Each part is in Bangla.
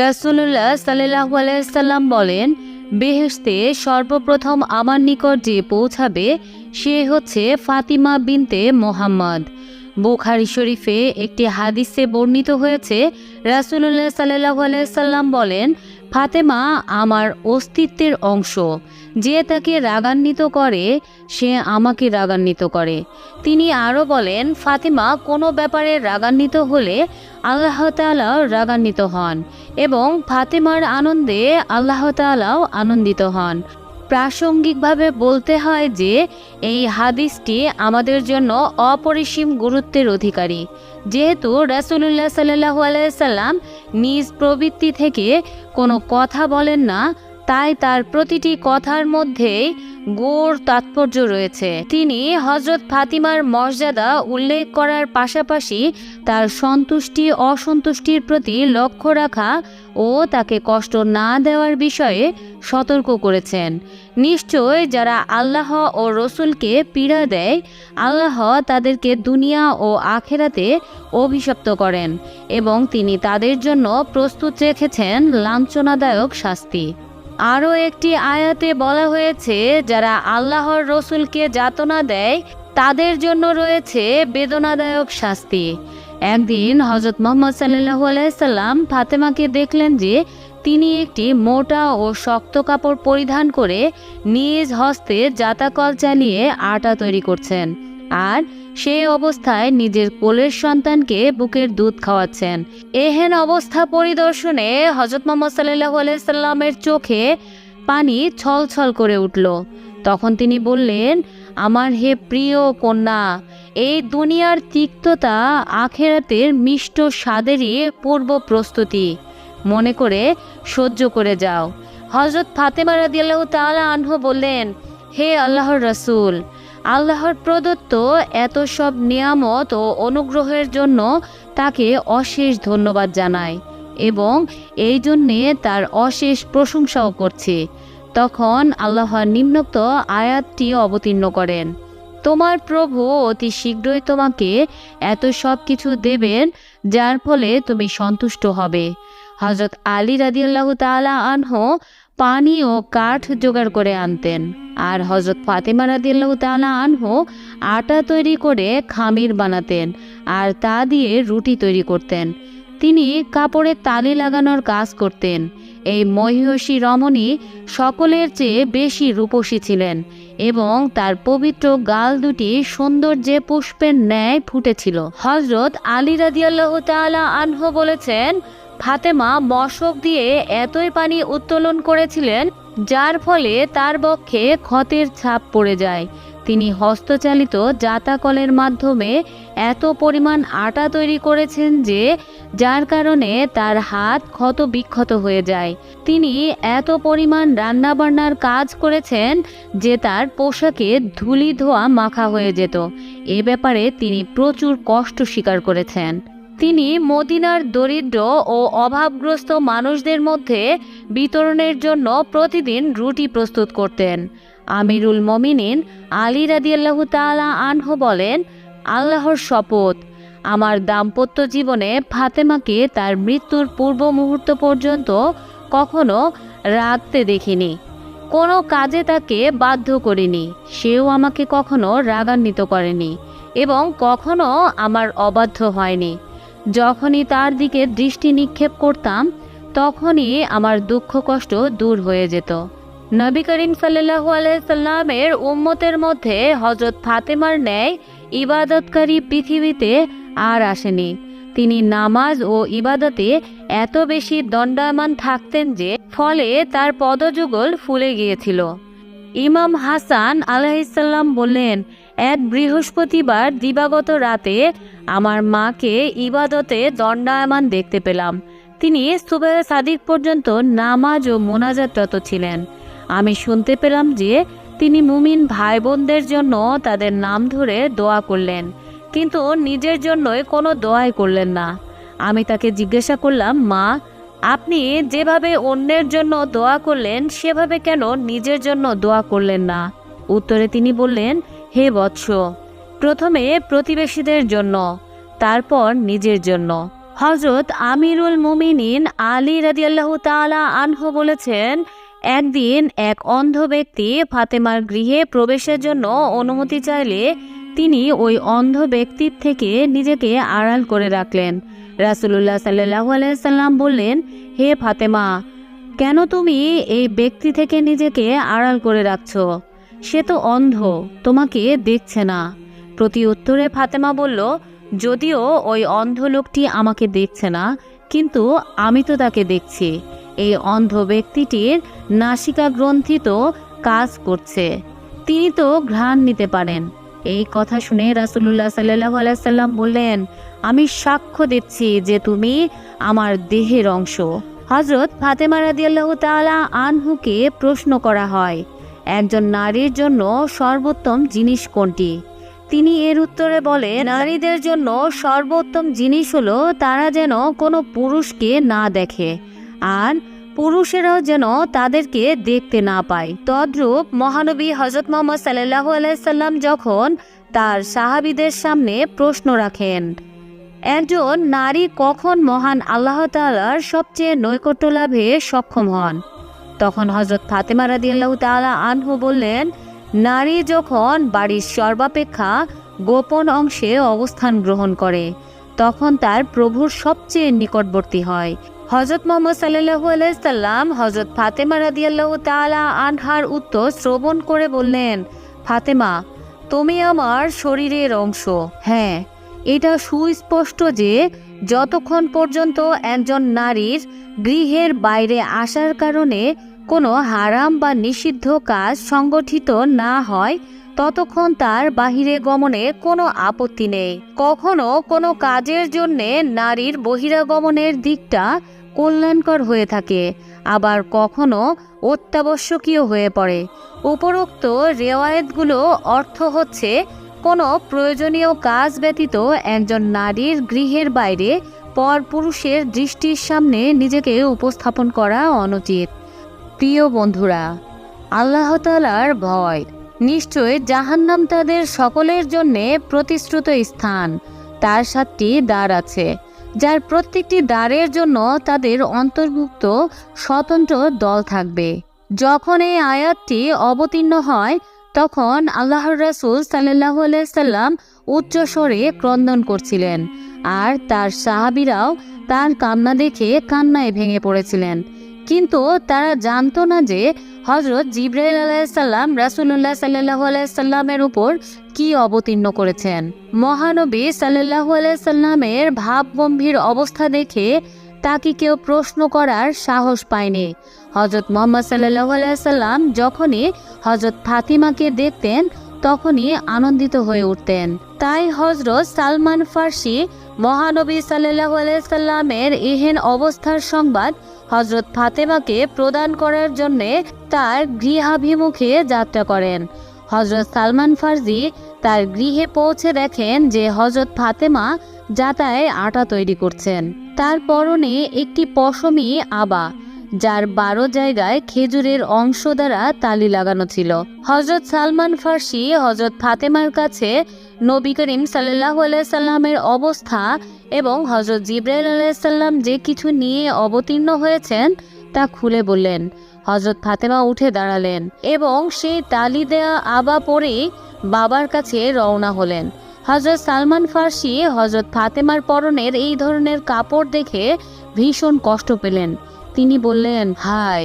রাসুল্লাহ সাল্লাহ বলেন, বেহেশতে সর্বপ্রথম আমার নিকট যে পৌঁছাবে, সে হচ্ছে ফাতিমা বিনতে মোহাম্মদ। বোখারি শরীফে একটি হাদিসে বর্ণিত হয়েছে রাসুল্লাহ সাল্লাহ আলাইসাল্লাম বলেন ফাতেমা আমার অস্তিত্বের অংশ। যে তাকে রাগান্বিত করে, সে আমাকে রাগান্বিত করে। তিনি আরও বলেন, ফাতেমা কোনো ব্যাপারে রাগান্বিত হলে আল্লাহ তালাও রাগান্বিত হন এবং ফাতেমার আনন্দে আল্লাহ তালাও আনন্দিত হন। প্রাসঙ্গিকভাবে বলতে হয় যে, এই হাদিসটি আমাদের জন্য অপরিসীম গুরুত্বের অধিকারী। যেহেতু রাসুলুল্লাহ সাল্লাহ আলাইসাল্লাম নিজ প্রবৃত্তি থেকে কোনো কথা বলেন না, তাই তার প্রতিটি কথার মধ্যেই গৌর তাৎপর্য রয়েছে। তিনি হজরত ফাতিমার মর্যাদা উল্লেখ করার পাশাপাশি তার সন্তুষ্টি, অসন্তুষ্টির প্রতি লক্ষ্য রাখা ও তাকে কষ্ট না দেওয়ার বিষয়ে সতর্ক করেছেন। নিশ্চয় যারা আল্লাহ ও রসুলকে পীড়া দেয়, আল্লাহ তাদেরকে দুনিয়া ও আখেরাতে অভিশপ্ত করেন এবং তিনি তাদের জন্য প্রস্তুত রেখেছেন লাঞ্ছনাদায়ক শাস্তি। আরও একটি আয়াতে বলা হয়েছে, যারা আল্লাহর রসুলকে যাতনা দেয়, তাদের জন্য রয়েছে বেদনাদায়ক শাস্তি। একদিন হজরত মোহাম্মদ সাল্লাহ আলাইসাল্লাম ফাতেমাকে দেখলেন যে তিনি একটি মোটা ও শক্ত কাপড় পরিধান করে নিজ হস্তে জাতাকল চালিয়ে আটা তৈরি করছেন আর সেই অবস্থায় নিজের কোলের সন্তানকে বুকের দুধ খাওয়াচ্ছেন। এহেন অবস্থা পরিদর্শনে হজরত মোহাম্মদ সাল্লাহ আলাইসাল্লামের চোখে পানি ছলছল করে উঠল। তখন তিনি বললেন, আমার হে প্রিয় কন্যা, এই দুনিয়ার তিক্ততা আখেরাতের মিষ্ট স্বাদেরই পূর্ব প্রস্তুতি। মনে করে সহ্য করে যাও। হজরত ফাতেমা রাদিয়াল্লাহ তাআলা আনহু বললেন, হে আল্লাহর রসুল, আল্লাহর প্রদত্ত এত সব নিয়ামত ও অনুগ্রহের জন্য তাকে অশেষ ধন্যবাদ জানাই এবং এই জন্যে তার অশেষ প্রশংসাও করছি। তখন আল্লাহ নিম্নোক্ত আয়াতটি অবতীর্ণ করেন, তোমার প্রভু অতি শীঘ্রই তোমাকে এত সব কিছু দেবেন, যার ফলে তুমি সন্তুষ্ট হবে। হজরত আলী রাদিয়াল্লাহু তাআলা আনহ পানি ও কাঠ জোগাড় করে আনতেন। আর হজরত ফাতেমা রাদিয়াল্লাহু তাআলা আনহু আটা তৈরি করে খামির বানাতেন আর তা দিয়ে রুটি তৈরি করতেন। তিনি কাপড়ে তালি লাগানোর কাজ করতেন। এই মহিষী রমণী সকলের চেয়ে বেশি রূপসী ছিলেন এবং তার পবিত্র গাল দুটি সৌন্দর্যে পুষ্পের ন্যায় ফুটেছিল। হজরত আলী রাদিয়াল্লাহ তাআলা আনহু বলেছেন ফাতেমা মশক দিয়ে এতই পানি উত্তোলন করেছিলেন, যার ফলে তার বক্ষে ক্ষতের ছাপ পড়ে যায়। তিনি হস্তচালিত জাতাকলের মাধ্যমে এত পরিমাণ আটা তৈরি করেছেন যে, যার কারণে তার হাত ক্ষত বিক্ষত হয়ে যায়। তিনি এত পরিমাণ রান্নাবান্নার কাজ করেছেন যে, তার পোশাকে ধুলি ধোয়া মাখা হয়ে যেত। এ ব্যাপারে তিনি প্রচুর কষ্ট স্বীকার করেছেন। তিনি মদিনার দরিদ্র ও অভাবগ্রস্ত মানুষদের মধ্যে বিতরণের জন্য প্রতিদিন রুটি প্রস্তুত করতেন। আমিরুল মমিনিন আলী রাদিয়াল্লাহু তাআলা আনহ বলেন, আল্লাহর শপথ। আমার দাম্পত্য জীবনে ফাতেমাকে তার মৃত্যুর পূর্ব মুহূর্ত পর্যন্ত কখনো রাখতে দেখিনি। কোনো কাজে তাকে বাধ্য করিনি। সেও আমাকে কখনো রাগান্বিত করেনি এবং কখনো আমার অবাধ্য হয়নি। যখনই তার দিকে দৃষ্টি নিক্ষেপ করতাম, তখনই আমার দুঃখ কষ্ট দূর হয়ে যেত। নবী করিম সাল্লাহু আলাইসাল্লামের উম্মতের মধ্যে হজরত ফাতেমার ন্যায় ইবাদতকারী পৃথিবীতে আর আসেনি। তিনি নামাজ ও ইবাদতে এত বেশি দণ্ডায়মান থাকতেন যে ফলে তার পদযুগল ফুলে গিয়েছিল। ইমাম হাসান আলাইসাল্লাম বললেন, এক বৃহস্পতিবার দিবাগত রাতে আমার মাকে ইবাদতে দণ্ডায়মান দেখতে পেলাম। তিনি সুবেহ সাদিক পর্যন্ত নামাজ ও মোনাজাতরত ছিলেন। আমি শুনতে পেলাম যে তিনি মুমিন ভাই বোনদের জন্য তাদের নাম ধরে দোয়া করলেন, কিন্তু নিজের জন্যই কোনো দোয়াই করলেন না। আমি তাকে জিজ্ঞাসা করলাম, মা, আপনি যেভাবে অন্যের জন্য দোয়া করলেন, সেভাবে কেন নিজের জন্য দোয়া করলেন না? উত্তরে তিনি বললেন, হে বৎস প্রথমে প্রতিবেশীদের জন্য, তারপর নিজের জন্য। হজরত আমিরুল মুমিনিন আলী রাদিয়াল্লাহু তাআলা আনহু বলেছেন, একদিন এক অন্ধ ব্যক্তি ফাতেমার গৃহে প্রবেশের জন্য অনুমতি চাইলে তিনি ওই অন্ধ ব্যক্তির থেকে নিজেকে আড়াল করে রাখলেন। রাসুলুল্লাহ সাল্লাহ আলাইসাল্লাম বললেন, হে ফাতেমা, কেন তুমি এই ব্যক্তি থেকে নিজেকে আড়াল করে রাখছ? সে তো অন্ধ, তোমাকে দেখছে না। প্রতি উত্তরে ফাতেমা বলল, যদিও ওই অন্ধ লোকটি আমাকে দেখছে না, কিন্তু আমি তো তাকে দেখছি। এই অন্ধ ব্যক্তিটির নাসিকা গ্রন্থি তো কাজ করছে। তিনি তো ঘ্রাণ নিতে পারেন। এই কথা শুনে রাসুলুল্লাহ সাল্লাহ আলাইসাল্লাম বললেন, আমি সাক্ষ্য দিচ্ছি যে তুমি আমার দেহের অংশ। হজরত ফাতেমা রাদিয়াল্লাহু তাআলা আনহুকে প্রশ্ন করা হয়, একজন নারীর জন্য সর্বোত্তম জিনিস কোনটি? তিনি এর উত্তরে বলে নারীদের জন্য সর্বোত্তম জিনিস হলো তারা যেন কোনো পুরুষকে না দেখে, আর পুরুষেরাও যেন তাদেরকে দেখতে না পায়। তদ্রূপ মহানবী হজরত মোহাম্মদ সাল্লাহ আলাইসাল্লাম যখন তার সাহাবিদের সামনে প্রশ্ন রাখেন, একজন নারী কখন মহান আল্লাহ তাআলার সবচেয়ে নৈকট্য লাভে সক্ষম হন? তখন হজরত ফাতেমা রাদিয়াল্লাহ তাআলা আনহু বললেন নারী যখন বাড়ির সর্বাপেক্ষা গোপন অংশে অবস্থান গ্রহণ করে, তখন তার প্রভুর সবচেয়ে নিকটবর্তী হয়। হজরত মোহাম্মদ সাল্লাহু আলাইসাল্লাম হজরত ফাতেমা রাদিয়াল্লাহ তাআলা আনহার উত্তর শ্রবণ করে বললেন, ফাতেমা, তুমি আমার শরীরের অংশ। হ্যাঁ এটা সুস্পষ্ট যে যতক্ষণ পর্যন্ত একজন নারীর গৃহের বাইরে আসার কারণে কোনো হারাম বা নিষিদ্ধ কাজ সংগঠিত না হয়, ততক্ষণ তার বাহিরে গমনে কোনো আপত্তি নেই। কখনো কোনো কাজের জন্যে নারীর বহিরাগমনের দিকটা কল্যাণকর হয়ে থাকে, আবার কখনো অত্যাবশ্যকীয় হয়ে পড়ে। উপরোক্ত রেওয়ায়েতগুলো অর্থ হচ্ছে, কোনো প্রয়োজনীয় কাজ ব্যতীত একজন নারীর গৃহের বাইরে পরপুরুষের দৃষ্টির সামনে নিজেকে উপস্থাপন করা অনুচিত। প্রিয় বন্ধুরা, আল্লাহ তালার ভয়। নিশ্চয় জাহান্নাম তাদের সকলের জন্যে প্রতিশ্রুত স্থান। তার সাতটি দ্বার আছে, যার প্রত্যেকটি দ্বারের জন্য তাদের অন্তর্ভুক্ত স্বতন্ত্র দল থাকবে। যখন এই আয়াতটি অবতীর্ণ হয়, তখন আল্লাহর রাসুল সাল্লাহ সাল্লাম উচ্চস্বরে ক্রন্দন করছিলেন। আর তার সাহাবিরাও তার কান্না দেখে কান্নায় ভেঙে পড়েছিলেন। কিন্তু তারা জানতো না যে হজরত জিব্রাইল আলাইসাল্লাম রাসুল্লাহ সাল্লাহ আলাইসাল্লামের উপর কি অবতীর্ণ করেছেন। মহানবী সাল্লাহ আলাইসাল্লামের ভাবগম্ভীর অবস্থা দেখে তাকে কেউ প্রশ্ন করার সাহস পায়নি। হজরত মোহাম্মদ সাল্লাহ আলাইসাল্লাম যখনই হজরত ফাতিমাকে দেখতেন তখনই আনন্দিত হয়ে উঠতেন। তাই হজরত সালমান ফার্সি মহানবী সাল্লাহ আলাইসাল্লামের এহেন অবস্থার সংবাদ হজরত ফাতেমাকে প্রদান করার জন্যে তার গৃহাভিমুখে যাত্রা করেন। হজরত সালমান ফার্জি তার গৃহে পৌঁছে দেখেন যে হজরত ফাতেমা যাতায় আটা তৈরি করছেন। তার পরনে একটি পশমি আবা। যার বারো জায়গায় খেজুরের অংশ দ্বারা তালি লাগানো ছিল। হজরত সালমান ফার্সি হজরত ফাতেমার কাছে নবী করিম সাল্লাহ সাল্লামের অবস্থা এবং হজরত জিব্রাইল আলাইসাল্লাম যে কিছু নিয়ে অবতীর্ণ হয়েছেন তা খুলে বললেন। হজরত ফাতেমা উঠে দাঁড়ালেন এবং সেই তালি দেয়া আবা পরেই বাবার কাছে রওনা হলেন। হজরত সালমান ফার্সি হজরত ফাতেমার পরনের এই ধরনের কাপড় দেখে ভীষণ কষ্ট পেলেন। তিনি বললেন হাই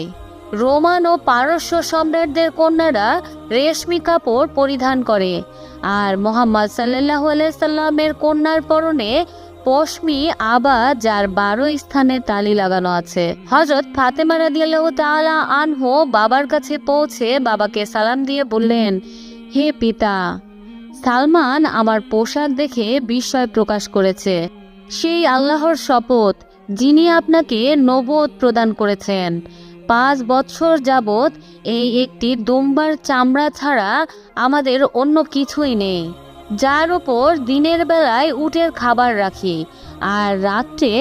রোমান ও পারস্য সম্রাটদের কন্যারা রেশমি কাপড় পরিধান করে আর মোহাম্মদ সাল্লাহ আলাইসাল্লামের কন্যার পরনে পশমি আবা, যার বারো স্থানে তালি লাগানো আছে। হজরত ফাতেমা রাদিয়াল্লাহ তাআলা আনহু বাবার কাছে পৌঁছে বাবাকে সালাম দিয়ে বললেন, হে পিতা, সালমান আমার পোশাক দেখে বিস্ময় প্রকাশ করেছে। সেই আল্লাহর শপথ যিনি আপনাকে নবদ প্রদান করেছেন। পাঁচ বৎসর যাবৎ এই একটি দুম্বার চামড়া ছাড়া আমাদের অন্য কিছুই নেই। যার ওপর দিনের বেলায় উটের খাবার রাখি, আর রাত্রে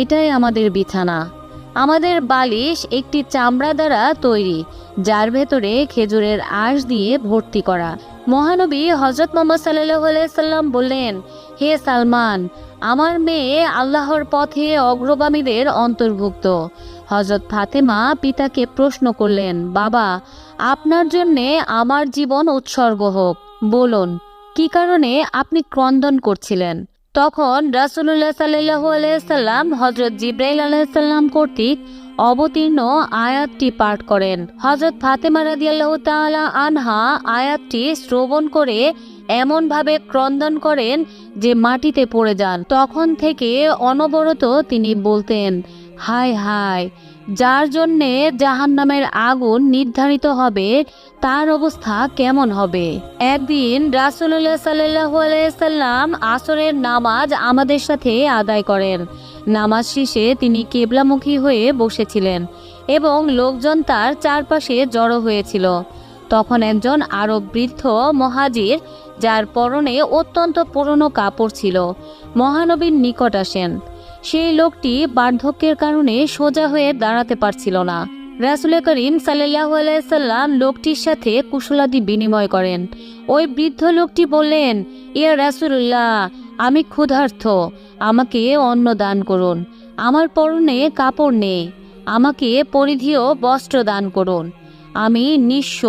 এটাই আমাদের বিছানা। আমাদের বালিশ একটি চামড়া দ্বারা তৈরি, যার ভেতরে খেজুরের আঁশ দিয়ে ভর্তি করা। মহানবী হজরত মোহাম্মদ সাল্লাহ সাল্লাম বললেন, হে সালমান আমার মেয়ে আল্লাহর পথে অগ্রগামীদের অন্তর্ভুক্ত। হজরত ফাতেমা পিতাকে প্রশ্ন করলেন, বাবা, আপনার জন্যে আমার জীবন উৎসর্গ হোক। বলুন, কি কারণে আপনি ক্রন্দন করছিলেন? তখন রাসুল্লাহ সাল্লাহ আলাইসাল্লাম হজরত জিব্রাইল আলাইসাল্লাম কর্তৃক অবতীর্ণ আয়াতটি পাঠ করেন। হজরত ফাতেমা রাদিয়াল্লাহু তাআলা আনহা আয়াতটি শ্রবণ করে এমনভাবে ক্রন্দন করেন যে মাটিতে পড়ে যান। তখন থেকে অনবরত তিনি বলতেন, হায় হায়, যার জন্যে জাহান্নামের আগুন নির্ধারিত হবে, তার অবস্থা কেমন হবে? একদিন রাসুল্লাহ সাল্লাহ আলাইসাল্লাম আসরের নামাজ আমাদের সাথে আদায় করেন। নামাজ শেষে তিনি কেবলামুখী হয়ে বসেছিলেন এবং লোকজন তার চারপাশে জড়ো হয়েছিল। তখন একজন আরব বৃদ্ধ মহাজির যার পরনে অত্যন্ত পুরনো কাপড় ছিল। মহানবীর নিকট আসেন। সেই লোকটি বার্ধক্যের কারণে সোজা হয়ে দাঁড়াতে পারছিল না। রাসুল করিম আলাইসাল্লাম লোকটির সাথে কুশলাদি বিনিময় করেন। ওই বৃদ্ধ লোকটি বললেন ইয়া রাসুল্লাহ আমি ক্ষুধার্থ আমাকে অন্ন দান করুন। আমার পরনে কাপড় নেই। আমাকে পরিধিও বস্ত্র দান করুন। আমি নিঃস্ব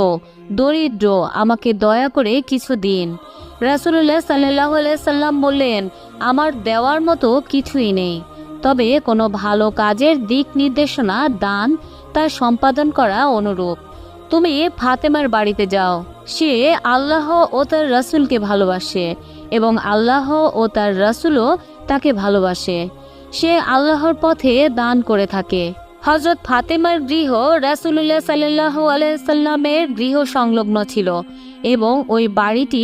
দরিদ্র, আমাকে দয়া করে কিছু দিন। রাসুল্লাহ সাল্লাহ সাল্লাম বললেন, আমার দেওয়ার মতো কিছুই নেই। তবে কোনো ভালো কাজের দিক নির্দেশনা, দান, তার সম্পাদন করা অনুরূপ। তুমি ফাতেমার বাড়িতে যাও। সে আল্লাহ ও তার রাসুলকে ভালোবাসে এবং আল্লাহ ও তার রাসুলও তাকে ভালোবাসে। সে আল্লাহর পথে দান করে থাকে। হজরত ফাতেমার গৃহ রাসুল্লাহ সাল্লাহ আলাইসাল্লামের গৃহ সংলগ্ন ছিল এবং ওই বাড়িটি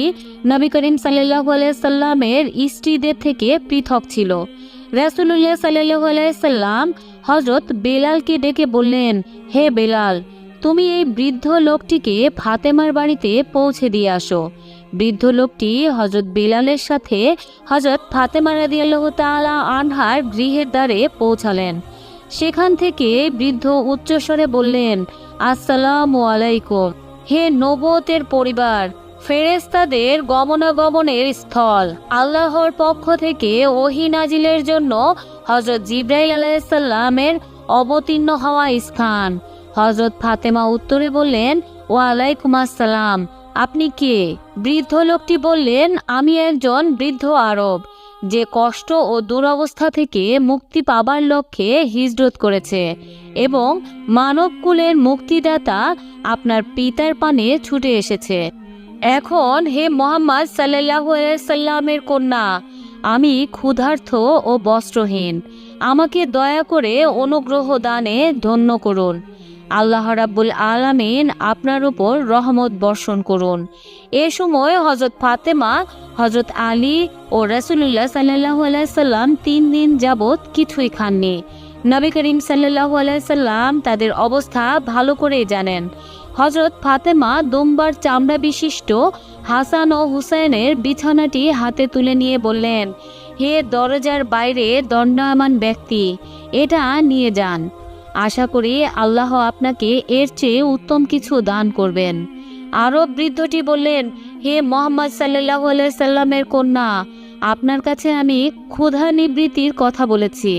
নবী করিম সাল্লাহ আলাইসাল্লামের স্ত্রীদের থেকে পৃথক ছিল। রাসুল্লাহ সাল্লাহ আলাইসাল্লাম হজরত বেলালকে ডেকে বললেন, হে বেলাল, তুমি এই বৃদ্ধ লোকটিকে ফাতেমার বাড়িতে পৌঁছে দিয়ে আসো। বৃদ্ধ লোকটি হজরত বেলালের সাথে হজরত ফাতেমা রাদিয়াল্লাহ তাআলা আনহার গৃহের দ্বারে পৌঁছালেন। সেখান থেকে বৃদ্ধ উচ্চস্বরে বললেন, আসসালাম আলাইকুম। হে নবতের পরিবার ফেরেস্তাদের গমনাগমনের স্থল। আল্লাহর পক্ষ থেকে ওহি নাজিলের জন্য হজরত জিব্রাইল আলাইসাল্লামের অবতীর্ণ হওয়া স্থান। হজরত ফাতেমা উত্তরে বললেন, ওয়ালাইকুম আসসালাম। আপনি কে? বৃদ্ধ লোকটি বললেন, আমি একজন বৃদ্ধ আরব। যে কষ্ট ও দুরবস্থা থেকে মুক্তি পাবার লক্ষ্যে হিজরত করেছে এবং মানবকুলের মুক্তিদাতা আপনার পিতার পানে ছুটে এসেছে। এখন হে মোহাম্মদ সাল্লাহ সাল্লামের কন্যা, আমি ক্ষুধার্থ ও বস্ত্রহীন। আমাকে দয়া করে অনুগ্রহ দানে ধন্য করুন। আল্লাহ রাব্বুল আলামিন আপনার উপর রহমত বর্ষণ করুন। এ সময় হজরত ফাতেমা হজরত আলী ও রাসুলুল্লাহ সাল্লাহ সাল্লাম তিন দিন যাবৎ কিছুই খাননি। নবী করিম সাল্লাহ সাল্লাম তাদের অবস্থা ভালো করেই জানেন। হজরত ফাতেমা দুম্বার চামড়া বিশিষ্ট হাসান ও হুসাইনের বিছানাটি হাতে তুলে নিয়ে বললেন, হে দরজার বাইরে দণ্ডায়মান ব্যক্তি, এটা নিয়ে যান। আশা করি আল্লাহ আপনাকে এর চেয়ে উত্তম কিছু দান করবেন আরব বৃদ্ধটি বললেন, হে মোহাম্মদ সাল্লাহ সাল্লামের কন্যা, আপনার কাছে আমি ক্ষুধা নিবৃত্তির কথা বলেছি,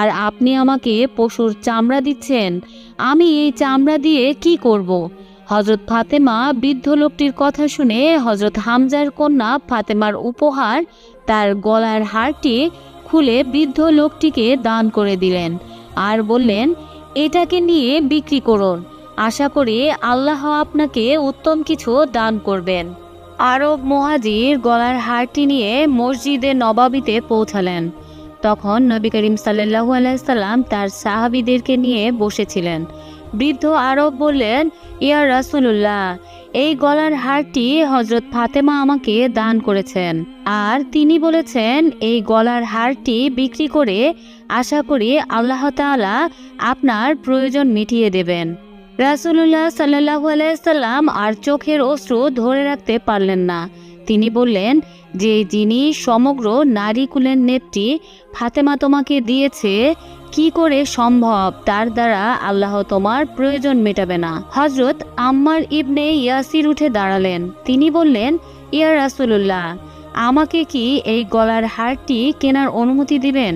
আর আপনি আমাকে পশুর চামড়া দিচ্ছেন আমি এই চামড়া দিয়ে কি করব। হজরত ফাতেমা বৃদ্ধ লোকটির কথা শুনে হজরত হামজার কন্যা ফাতেমার উপহার, তার গলার হারটি খুলে বৃদ্ধ লোকটিকে দান করে দিলেন, আর বললেন এটাকে নিয়ে বিক্রি করুন। আশা করি আল্লাহ আপনাকে উত্তম কিছু দান করবেন। আরব মহাজির গলার হারটি নিয়ে মসজিদে নবাবিতে পৌঁছালেন। তখন নবী করিম সাল্লাহ আলাইসাল্লাম তার সাহাবিদেরকে নিয়ে বসেছিলেন। বৃদ্ধ আরব বললেন, ইয়া রাসুলুল্লাহ এই গলার হারটি হজরত ফাতেমা আমাকে দান করেছেন। আর তিনি বলেছেন, এই গলার হারটি বিক্রি করে আশা করি আল্লাহ তাআলা আপনার প্রয়োজন মিটিয়ে দেবেন। রাসুলুল্লাহ সাল্লাহু আলাইসাল্লাম আর চোখের অশ্রু ধরে রাখতে পারলেন না। তিনি বললেন, যে যিনি সমগ্র নারীকুলের নেত্রী ফাতেমা তোমাকে দিয়েছে, কি করে সম্ভব? তার দ্বারা আল্লাহ তোমার প্রয়োজন মেটাবে না। হজরত আম্মার ইবনে ইয়াসির উঠে দাঁড়ালেন। তিনি বললেন, ইয়া রাসুলুল্লাহ, আমাকে কি এই গলার হারটি কেনার অনুমতি দিবেন?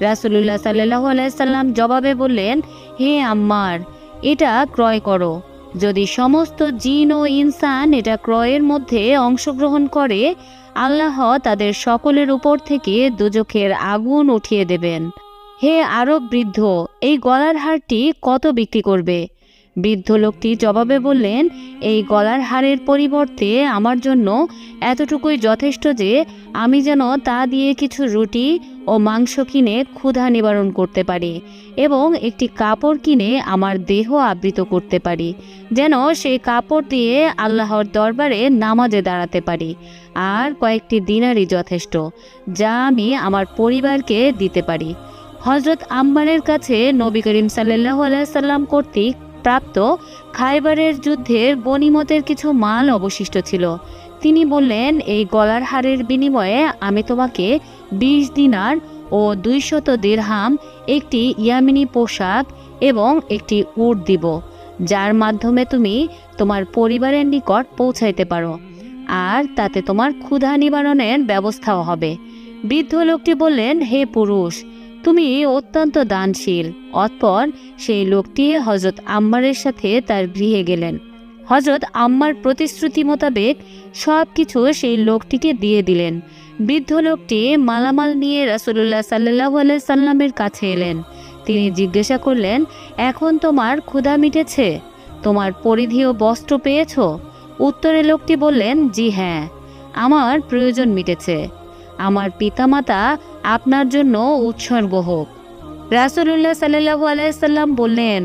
রাসুলুল্লাহ সাল্লাহ আলাইসাল্লাম জবাবে বললেন, হে আম্মার, এটা ক্রয় করো। যদি সমস্ত জিন ও ইনসান এটা ক্রয়ের মধ্যে অংশগ্রহণ করে, আল্লাহ তাদের সকলের উপর থেকে দুজখের আগুন উঠিয়ে দেবেন। হে আরব বৃদ্ধ, এই গলার হারটি কত বিক্রি করবে? বৃদ্ধ লোকটি জবাবে বললেন, এই গলার হারের পরিবর্তে আমার জন্য এতটুকুই যথেষ্ট যে আমি যেন তা দিয়ে কিছু রুটি ও মাংস কিনে ক্ষুধা নিবারণ করতে পারি এবং একটি কাপড় কিনে আমার দেহ আবৃত করতে পারি, যেন সেই কাপড় দিয়ে আল্লাহর দরবারে নামাজে দাঁড়াতে পারি। আর কয়েকটি দিনারই যথেষ্ট, যা আমি আমার পরিবারকে দিতে পারি। হজরত আম্মারের কাছে নবী করিম সাল্লাহ আলাইসাল্লাম কর্তৃক প্রাপ্ত খাইবারের যুদ্ধের বনিমতের কিছু মাল অবশিষ্ট ছিল। তিনি বললেন, এই গলার হারের বিনিময়ে আমি তোমাকে বিশ দিনার ও দুইশত দেড়হাম একটি ইয়ামিনী পোশাক এবং একটি উট দিব, যার মাধ্যমে তুমি তোমার পরিবারের নিকট পৌঁছাইতে পারো, আর তাতে তোমার ক্ষুধা নিবারণের ব্যবস্থাও হবে। বৃদ্ধ লোকটি বললেন, হে পুরুষ তুমি অত্যন্ত দানশীল। অতপর সেই লোকটি হজরত আম্মারের সাথে তার গৃহে গেলেন। হজরত আম্মার প্রতিশ্রুতি মোতাবেক সব কিছু সেই লোকটিকে দিয়ে দিলেন। বৃদ্ধ লোকটি মালামাল নিয়ে রাসুলুল্লাহ সাল্লাহ সাল্লামের কাছে এলেন। তিনি জিজ্ঞাসা করলেন, এখন তোমার ক্ষুধা মিটেছে? তোমার পরিধেয় বস্ত্র পেয়েছ? উত্তরে লোকটি বললেন, জি হ্যাঁ আমার প্রয়োজন মিটেছে। আমার পিতামাতা আপনার জন্য উৎসর্গ হোক রাসুলুল্লাহ সাল্লাহ আলাইসাল্লাম বললেন,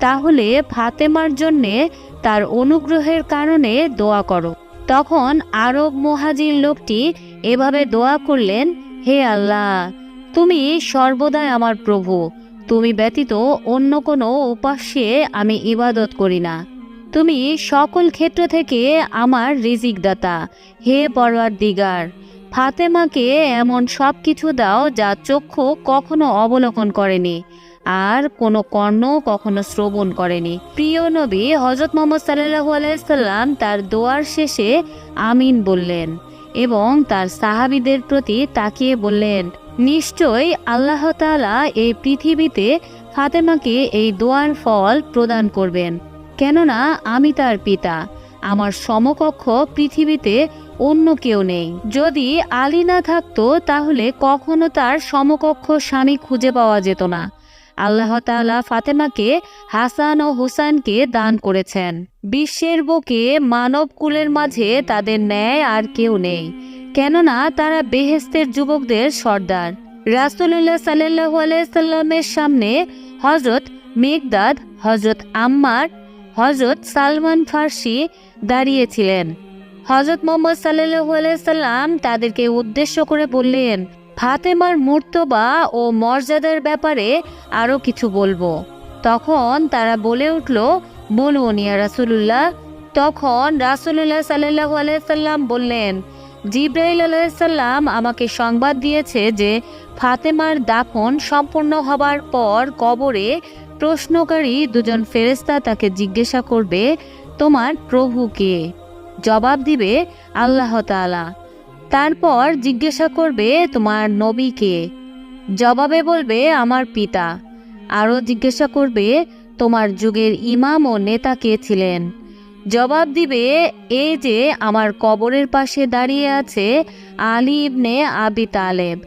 তাহলে ফাতেমার জন্যে তার অনুগ্রহের কারণে দোয়া করো। তখন আরব মহাজির লোকটি এভাবে দোয়া করলেন, হে আল্লাহ, তুমি সর্বদাই আমার প্রভু, তুমি ব্যতীত অন্য কোনো উপাস্যে আমি ইবাদত করি না। তুমি সকল ক্ষেত্র থেকে আমার রিজিক দাতা হে পরওয়ার দিগার ফাতেমাকে এমন সব কিছু দাও যা চক্ষু কখনো অবলোকন করেনি, আর কোনো কর্ণ কখনো শ্রবণ করেনি। প্রিয় নবী হজরত মোহাম্মদ সাল্লাহু আলাইসাল্লাম তার দোয়ার শেষে আমিন বললেন এবং তার সাহাবিদের প্রতি তাকিয়ে বললেন, নিশ্চয়ই আল্লাহ তাআলা এই পৃথিবীতে ফাতেমাকে এই দোয়ার ফল প্রদান করবেন। কেননা আমি তার পিতা, আমার সমকক্ষ পৃথিবীতে অন্য কেউ নেই। যদি আলী না থাকতো, তাহলে কখনো তার সমকক্ষ স্বামী খুঁজে পাওয়া যেত না। আল্লাহ তাআলা ফাতেমাকে, হাসান ও হুসাইনকে দান করেছেন। বিশ্বের বুকে মানব কুলের মাঝে তাদের ন্যায় আর কেউ নেই। কেননা তারা বেহেস্তের যুবকদের সর্দার। রাসুল্লাহ সাল্লাহ আলাইসাল্লামের সামনে হজরত মেঘদাদ হজরত আম্মার হজরত সালমান ফার্সি দাঁড়িয়েছিলেন। হজরত মোহাম্মদ আলাইসাল্লাম তাদেরকে উদ্দেশ্য করে বললেন, ফাতেমার মূর্তবা ও মর্যাদার ব্যাপারে আরও কিছু বলব। তখন তারা বলে উঠল, বলুন ইয়া রাসুলুল্লাহ। তখন রাসুলুল্লাহ সাল্লাহ আলাইসাল্লাম বললেন, জিব্রাইল আলাইসাল্লাম আমাকে সংবাদ দিয়েছে যে ফাতেমার দাফন সম্পূর্ণ হবার পর কবরে প্রশ্নকারী দুজন ফেরেস্তা তাকে জিজ্ঞাসা করবে, তোমার প্রভু কে? জবাব দিবে আল্লাহ তাআলা। তারপর জিজ্ঞাসা করবে, তোমার নবী কে? জবাবে বলবে, আমার পিতা। আরও জিজ্ঞাসা করবে, তোমার যুগের ইমাম ও নেতা কে ছিলেন? জবাব দিবে এই যে আমার কবরের পাশে দাঁড়িয়ে আছে আলী ইবনে আবি তালেব।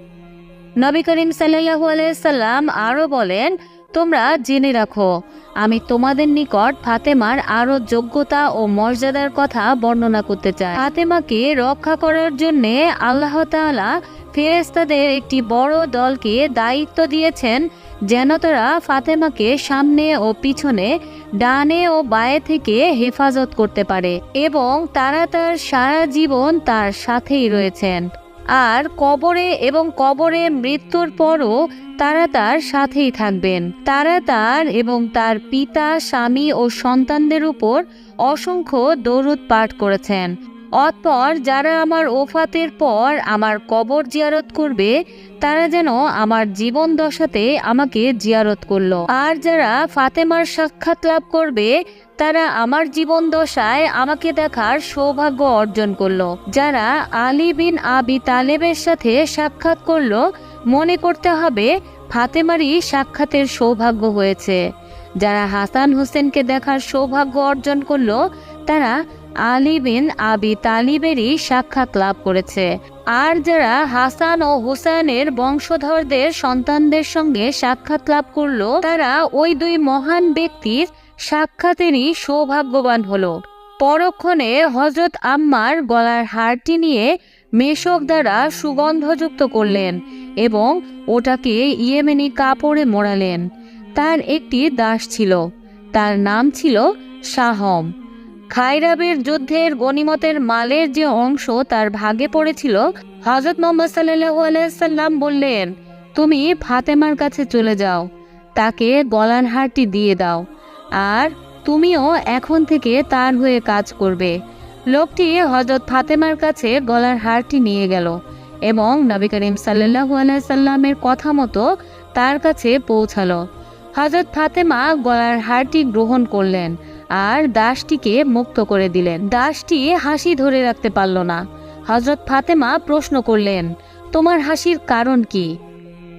নবী করিম সাল্লাহু আলাইসাল্লাম আরও বলেন তোমরা জেনে রাখো, আমি তোমাদের নিকট ফাতেমার আরও যোগ্যতা ও মর্যাদার কথা বর্ণনা করতে চাই। ফাতেমাকে রক্ষা করার জন্যে আল্লাহ ফেরেস্তাদের একটি বড় দলকে দায়িত্ব দিয়েছেন, যেন তারা ফাতেমাকে সামনে ও পিছনে, ডানে ও বায়ে থেকে হেফাজত করতে পারে এবং তারা তার সারা জীবন তার সাথেই রয়েছেন। আর কবরে এবং কবরে মৃত্যুর পরও তারা তার সাথেই থাকবেন। তারা তার এবং তার পিতা, স্বামী ও সন্তানদের উপর অসংখ্য দরুদ পাঠ করেছেন। অতপর যারা আমার ওফাতের পর আমার কবর জিয়ারত করবে, তারা যেন আমার জীবন দশাতে আমাকে জিয়ারত করল। আর যারা ফাতেমার সাক্ষাৎ লাভ করবে তারা আমার জীবন দশায় আমাকে দেখার সৌভাগ্য অর্জন করল। যারা আলী বিন আবি তালেবের সাথে সাক্ষাৎ করল, মনে করতে হবে ফাতেমারই সাক্ষাতের সৌভাগ্য হয়েছে। যারা হাসান হোসেনকে দেখার সৌভাগ্য অর্জন করল, তারা আলী বিন আবি তালিবেরই সাক্ষাৎ লাভ করেছে। আর যারা হাসান ও হুসাইনের বংশধরদের সন্তানদের সঙ্গে সাক্ষাৎ লাভ করল, তারা ওই দুই মহান ব্যক্তির সাক্ষাতেরই সৌভাগ্যবান হলো। পরক্ষণে হজরত আম্মার গলার হারটি নিয়ে মেশক দ্বারা সুগন্ধযুক্ত করলেন এবং ওটাকে ইয়েমেনি কাপড়ে মোড়ালেন। তার একটি দাস ছিল, তার নাম ছিল শাহম। খাইরাবের যুদ্ধের গনিমতের মালের যে অংশ তার ভাগে পড়েছিল হজরত মোহাম্মদ সাল্লাহ আলাইসাল্লাম বললেন, তুমি ফাতেমার কাছে চলে যাও, তাকে গলার হারটি দিয়ে দাও। আর তুমিও এখন থেকে তার হয়ে কাজ করবে। লোকটি হজরত ফাতেমার কাছে গলার হারটি নিয়ে গেল এবং নবী করিম সাল্লাহ আলাইসাল্লামের কথা মতো তার কাছে পৌঁছালো। হজরত ফাতেমা গলার হারটি গ্রহণ করলেন আর দাসটিকে মুক্ত করে দিলেন। দাসটি হাসি ধরে রাখতে পারল না। হজরত ফাতেমা প্রশ্ন করলেন, তোমার হাসির কারণ কি?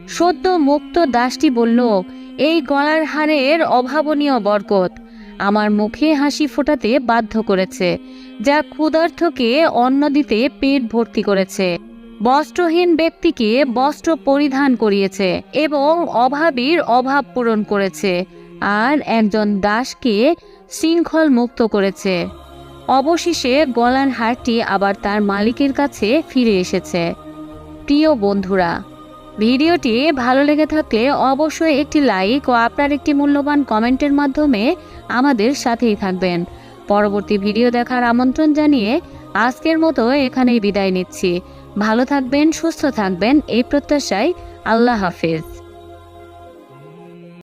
সদ্য মুক্ত দাসটি বলল এই গলার হারের অভাবনীয় বরকত আমার মুখে হাসি ফোটাতে বাধ্য করেছে, যা ক্ষুধার্থকে অন্ন দিতে পেট ভর্তি করেছে। বস্ত্রহীন ব্যক্তিকে বস্ত্র পরিধান করিয়েছে এবং অভাবীর অভাব পূরণ করেছে আর একজন দাসকে শৃঙ্খল মুক্ত করেছে। অবশেষে গলার হারটি আবার তার মালিকের কাছে ফিরে এসেছে। প্রিয় বন্ধুরা ভিডিওটি ভালো লেগে থাকলে অবশ্যই একটি লাইক ও আপনার একটি মূল্যবান কমেন্টের মাধ্যমে আমাদের সাথেই থাকবেন। পরবর্তী ভিডিও দেখার আমন্ত্রণ জানিয়ে আজকের মতো এখানেই বিদায় নিচ্ছি। ভালো থাকবেন, সুস্থ থাকবেন, এই প্রত্যাশায় আল্লাহ হাফেজ।